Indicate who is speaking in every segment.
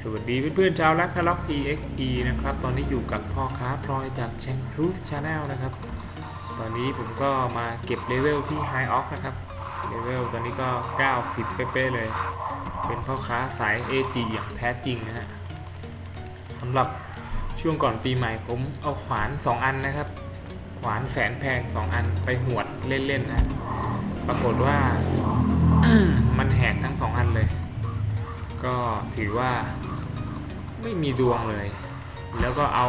Speaker 1: สวัสดีเพื่อนๆชาวรักคาร์ล็อก EXE นะครับ ตอนนี้อยู่กับพ่อค้าพลอยจาก c h a n c r u i s Channel นะครับ ตอนนี้ผมก็มาเก็บเลเวลที่ High Off นะครับ เลเวลตอนนี้ก็ 90 เป๊ะๆเลย เป็นพ่อค้าสาย AG อย่างแท้จริงนะฮะสำหรับช่วงก่อนปีใหม่ผมเอาขวาน 2 อันนะครับ ขวานแสนแพง 2 อันไปหวดเล่นๆนะ ปรากฏว่ามันแหกทั้ง 2 อันเลย ก็ถือว่าไม่มีดวงเลย แล้วก็เอา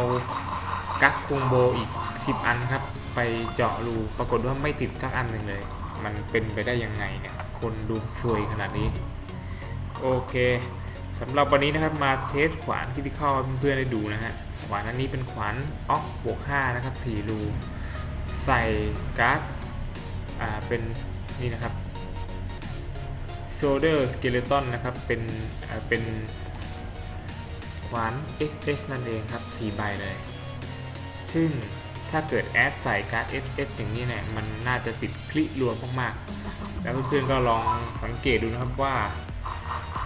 Speaker 1: กั๊กคุงโบอีก 10 อันครับ ไปเจาะรูปรากฏว่าไม่ติดกักอันหนึ่งเลย มันเป็นไปได้ยังไงเนี่ย คนดูซวยขนาดนี้ โอเคสำหรับวันนี้นะครับมาเทสขวานคิติคอลเพื่อนๆได้ดูนะฮะขวานอันนี้เป็นขวานออกบวก5นะครับ4รู ใส่การ์ดอ่าเป็นนี่นะครับ shoulder skeleton นะครับ เป็นเป็นขวาน SS นั่นเองครับ 4 ใบเลย ซึ่งถ้าเกิดแอดใส่การ์ด SS อย่างนี้เนี่ย มันน่าจะติดคลิรวมมากๆ แล้วเพื่อนๆก็ลองสังเกตดูนะครับว่า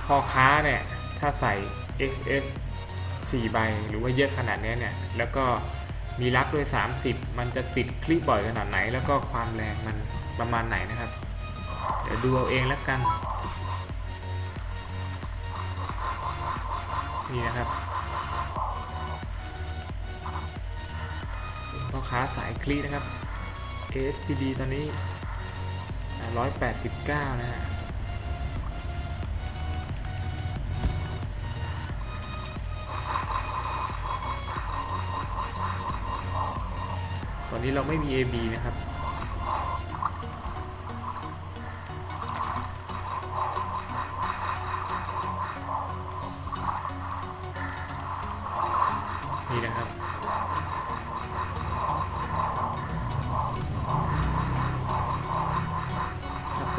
Speaker 1: พ่อค้าเนี่ย ถ้าใส่ SS 4 ใบ หรือว่าเยอะขนาดนี้เนี่ย แล้วก็มีลักด้วย 30 มันจะติดคลิบ่อยขนาดไหน แล้วก็ความแรงมันประมาณไหนนะครับ เดี๋ยวดูเอาเองแล้วกัน นี่นะครับพ่อค้าสายคลีนะครับ ASCD ตอนนี้อ่า189 นะฮะตอนนี้เราไม่มี AB นะครับ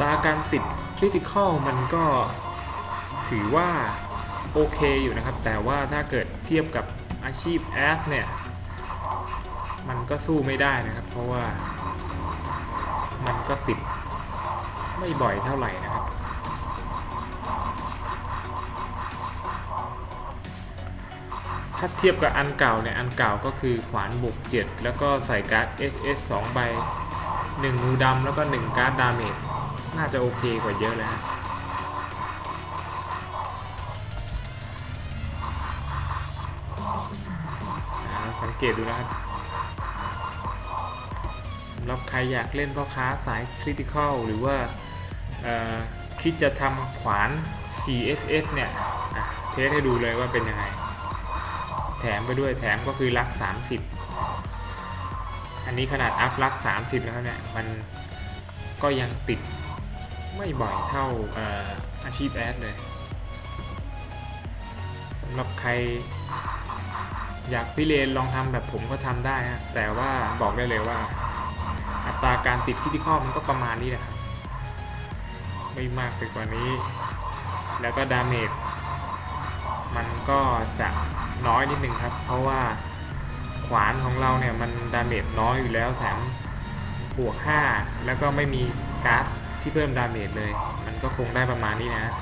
Speaker 1: ตราการติดคริติคอลมันก็ถือว่าโอเคอยู่นะครับ แต่ว่าถ้าเกิดเทียบกับอาชีพแอดเนี่ย มันก็สู้ไม่ได้นะครับ เพราะว่ามันก็ติดไม่บ่อยเท่าไหร่นะครับ ถ้าเทียบกับอันเก่าเนี่ย อันเก่าก็คือขวานบวก7แล้วก็ใส่การ์ด SS 2 ใบ 1 งูดำแล้วก็ 1 การ์ดดาเมจ น่าจะโอเคกว่าเยอะเลยฮะสังเกตดูนะครับสำหรับใครอยากเล่นพ่อค้าสายคริติคอลหรือว่าคิดจะทำขวาน CSS เนี่ยเทสให้ดูเลยว่าเป็นยังไง แถมไปด้วยแถมก็คือลัก 30 อันนี้ขนาดอัพลัก 30 แล้วเนี่ย มันก็ยังติด ไม่บ่อยเท่าอ่อาชีพแอดเลยสำหรับใคร อยากพิเรนลองทำแบบผมก็ทำได้นะแต่ว่าบอกได้เลยว่า อัตราการติดคิติคอมันก็ประมาณนี้แหละครับไม่มากไปกว่านี้ แล้วก็ดาเมจมันก็จะน้อยนิดนึงครับ เพราะว่าขวานของเราเนี่ยมันดาเมจน้อยอยู่แล้วแถมบวก5แล้วก็ไม่มีการ์ด ที่เพิ่มดาเมจเลย มันก็คงได้ประมาณนี้นะ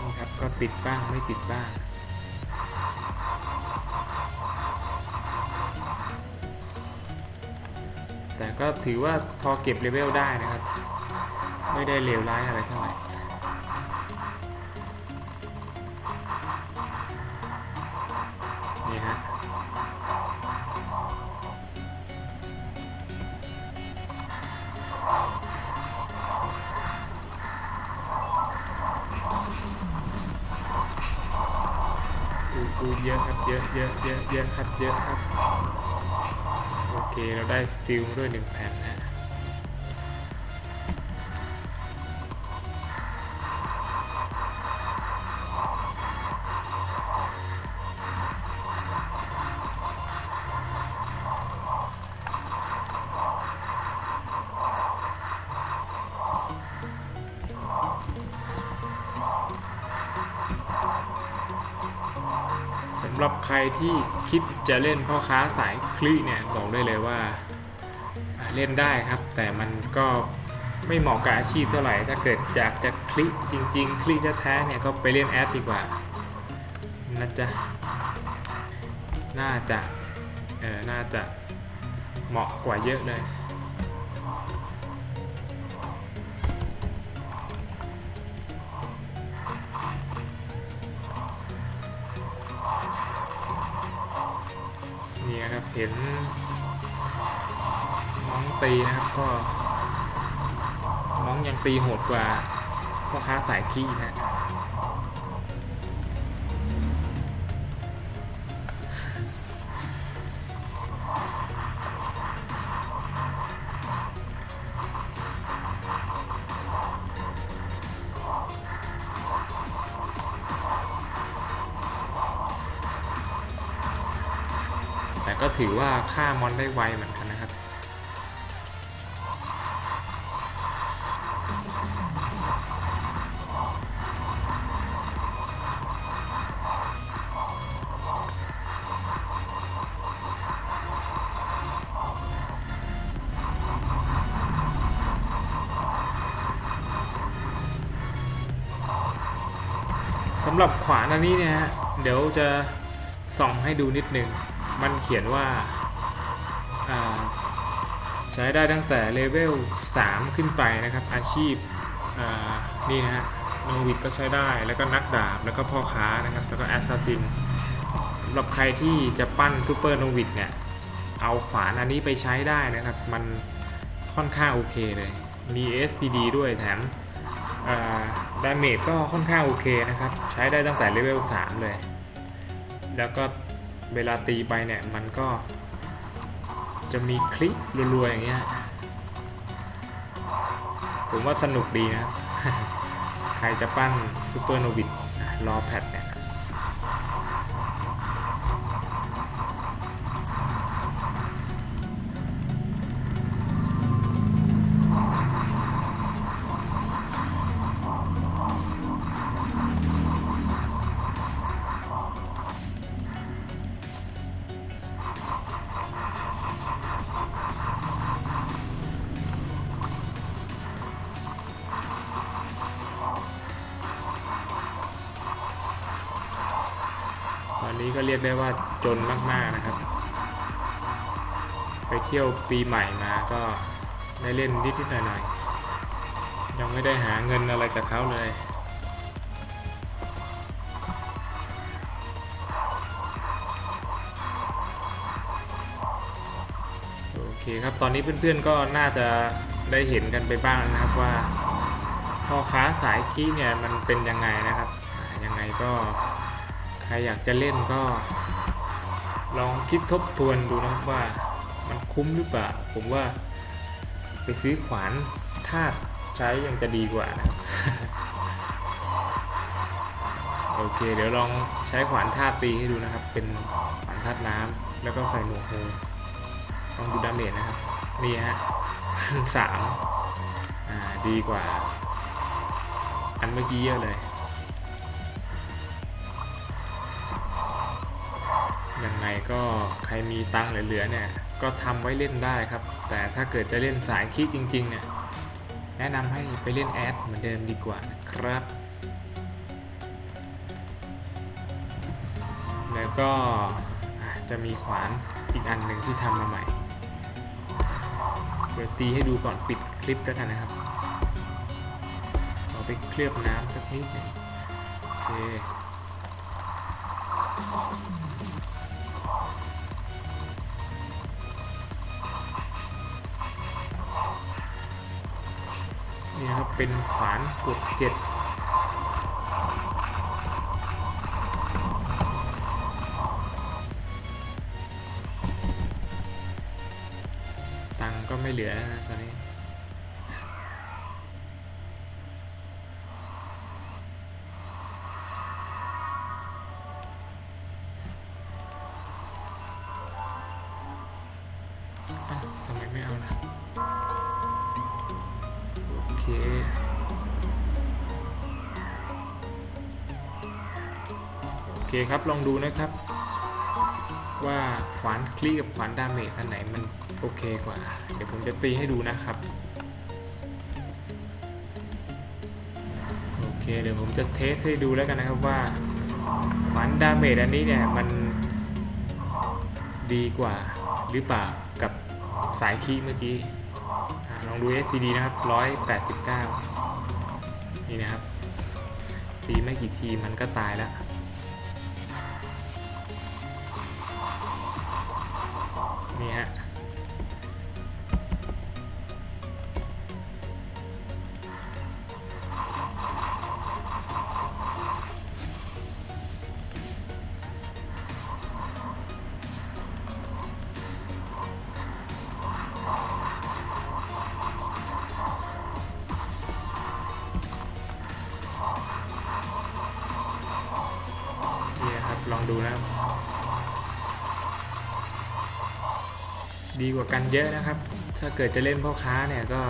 Speaker 1: นี่ครับก็ติดบ้างไม่ติดบ้างแต่ก็ถือว่าพอเก็บเลเวลได้นะครับ ไม่ได้เลวร้ายอะไรเท่าไหร่ ดูเยอะครับเยอะเยอะเยอะเยอะครับเยอะครับ โอเคเราได้สติลด้วยหนึ่งแผ่นนะ หรับใครที่คิดจะเล่นพ่อค้าสายคลีเนี่ยบอกได้เลยว่าอ่าเล่นได้ครับ แต่มันก็ไม่เหมาะกับอาชีพเท่าไหร่ ถ้าเกิดอยากจะคลิกจริง ๆ คลิกแท้ๆเนี่ยก็ไปเล่นแอดดีกว่าน่าจะน่าจะเออน่าจะเหมาะกว่าเยอะเลย เห็นน้องตีนะครับก็ น้องยังตีโหดกว่าพ่อค้าสายขี้นะ แต่ก็ถือว่าฆ่ามอนได้ไวเหมือนกันนะครับสำหรับขวานอันนี้เนี่ยฮะเดี๋ยวจะส่องให้ดูนิดนึง มันเขียนว่าใช้ได้ตั้งแต่เลเวล 3 ขึ้นไปนะครับ อาชีพนี่นะฮะโนวิดก็ใช้ได้แล้วก็นักดาบแล้วก็พ่อค้านะครับ แล้วก็แอสซัสซินสำหรับใครที่จะปั้นซูเปอร์โนวิดเนี่ย เอาขวานอันนี้ไปใช้ได้นะครับ มันค่อนข้างโอเคเลยมี SPD ด้วยแถมดาเมจก็ค่อนข้างโอเคนะครับ ใช้ได้ตั้งแต่เลเวล 3 เลย แล้วก็ เวลาตีไปเนี่ยมันก็จะมีคลิกรัวๆอย่างเงี้ย ผมว่าสนุกดีนะ ใครจะปั้นซูเปอร์โนวิดรอแพทเนี่ย นี้ก็เรียกได้ว่าจนมากๆนะครับ ไปเที่ยวปีใหม่มาก็ได้เล่นนิดๆหน่อยๆยังไม่ได้หาเงินอะไรจากเขาเลยโอเคครับ ตอนนี้เพื่อนๆก็น่าจะได้เห็นกันไปบ้างนะครับว่าพ่อค้าสายกี้เนี่ยมันเป็นยังไงนะครับยังไงก็ รอยากจะเล่นก็ ลองคิดทบทวนดูนะครับว่ามันคุ้มหรือเปล่า ผมว่าไปซื้อขวานทาสใช้ยังจะดีกว่านะครับโอเค เดี๋ยวลองใช้ขวานทาสตีให้ดูนะครับ เป็นขวานทาสน้ำแล้วก็ใส่หนวกโฮลองดูดาเมจนะครับ นี่ฮะสามอ่า ดีกว่า อันเมื่อกี้เยอะเลย ยังไงก็ใครมีตังค์เหลือๆเนี่ยก็ทำไว้เล่นได้ครับ แต่ถ้าเกิดจะเล่นสายคิดจริงๆเนี่ยแนะนำให้ไปเล่นแอดเหมือนเดิมดีกว่านะครับ แล้วก็จะมีขวานอีกอันหนึ่งที่ทำมาใหม่ เดี๋ยวตีให้ดูก่อนปิดคลิปแล้วกันนะครับเอาไปเคลือบน้ำสักนิดหนึงโอเค นี่นะครับเป็นขวานกดเจ็ดตังก็ไม่เหลือนะตอนนี้ เคครับลองดูนะครับ ว่าขวานคลีกับขวานดาเมจอันไหนมันโอเคกว่า เดี๋ยวผมจะตีให้ดูนะครับโอเคเดี๋ยวผมจะเทสให้ดูแล้วกันนะครับว่าขวานดาเมจอันนี้เนี่ยมันดีกว่าหรือเปล่ากับสายคีเมื่อกี้ลองดู SPD นะครับ 189 นี่นะครับ ตีไม่กี่ทีมันก็ตายแล้ว นี่ฮะลองดูนะครับ ดีกว่ากันเยอะนะครับ ถ้าเกิดจะเล่นพ่อค้าเนี่ยก็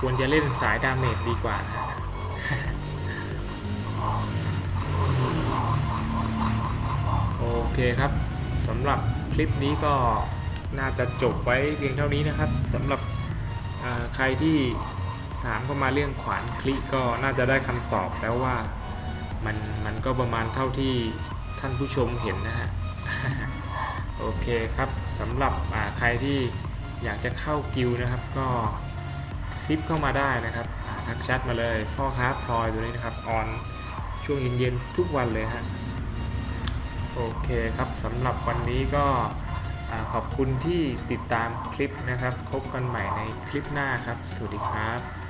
Speaker 1: ควรจะเล่นสายดาเมจดีกว่านะโอเคครับสำหรับคลิปนี้ก็น่าจะจบไว้เพียงเท่านี้นะครับสำหรับใครที่ถามเข้ามาเรื่องขวานคลิก็น่าจะได้คำตอบแล้วว่ามันมันก็ประมาณเท่าที่ท่านผู้ชมเห็นนะฮะ โอเคครับ สำหรับใครที่อยากจะเข้ากิลด์นะครับ ก็ซิปเข้ามาได้นะครับทักแชทมาเลยพ่อค้าพลอยตัวนี้นะครับออนช่วงเย็นๆทุกวันเลยฮะโอเคครับสำหรับวันนี้ก็ขอบคุณที่ติดตามคลิปนะครับ พบกันใหม่ในคลิปหน้าครับ สวัสดีครับ